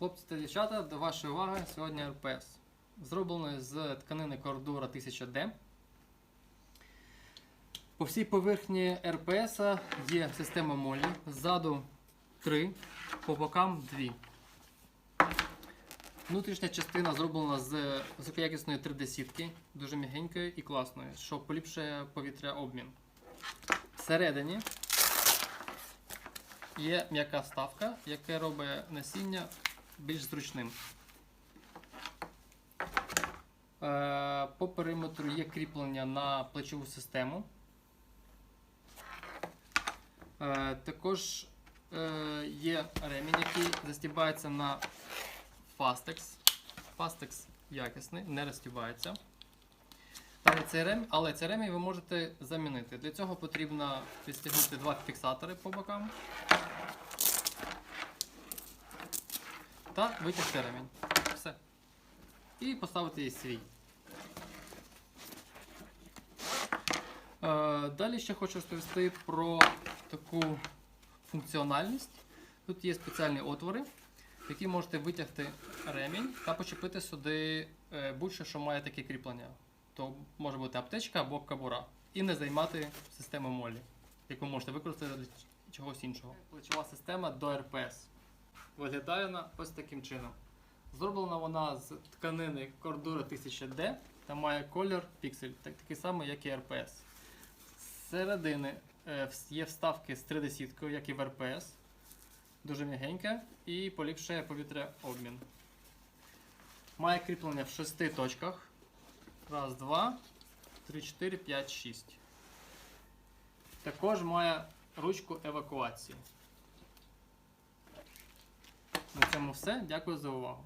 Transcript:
Хлопці та дівчата, до вашої уваги сьогодні РПС. Зроблений з тканини кордура 1000D. По всій поверхні РПС є система молі. Ззаду 3, по бокам 2. Внутрішня частина зроблена з високоякісної 3D-сітки, дуже м'ягенької і класної, що поліпшує повітря обмін. Всередині є м'яка вставка, яка робить насіння більш зручним. Е, По периметру є кріплення на плечову систему. Е, Також е, є ремінь, який застібається на Fastex. Fastex якісний, не розтібається. Там цей ремінь, але цей ремінь ви можете замінити. Для цього потрібно підстегнути два фіксатори по бокам. Та витягти ремінь. Все. І поставити її свій. Е, Далі ще хочу розповісти про таку функціональність. Тут є спеціальні отвори, в які можете витягти ремінь та почепити сюди е, будь-що, що має таке кріплення. То може бути аптечка або кабура. І не займати систему молі, яку можете використати для чогось іншого. Плечова система до РПС. Виглядає вона ось таким чином. Зроблена вона з тканини кордура 1000D та має колір піксель, так, такий самий, як і РПС. З середини е, є вставки з 3D-сіткою, як і в РПС. Дуже м'ягенька і поліпшує повітря обмін. Має кріплення в шести точках. Раз, два, три, чотири, п'ять, шість. Також має ручку евакуації. На цьому все. Дякую за увагу.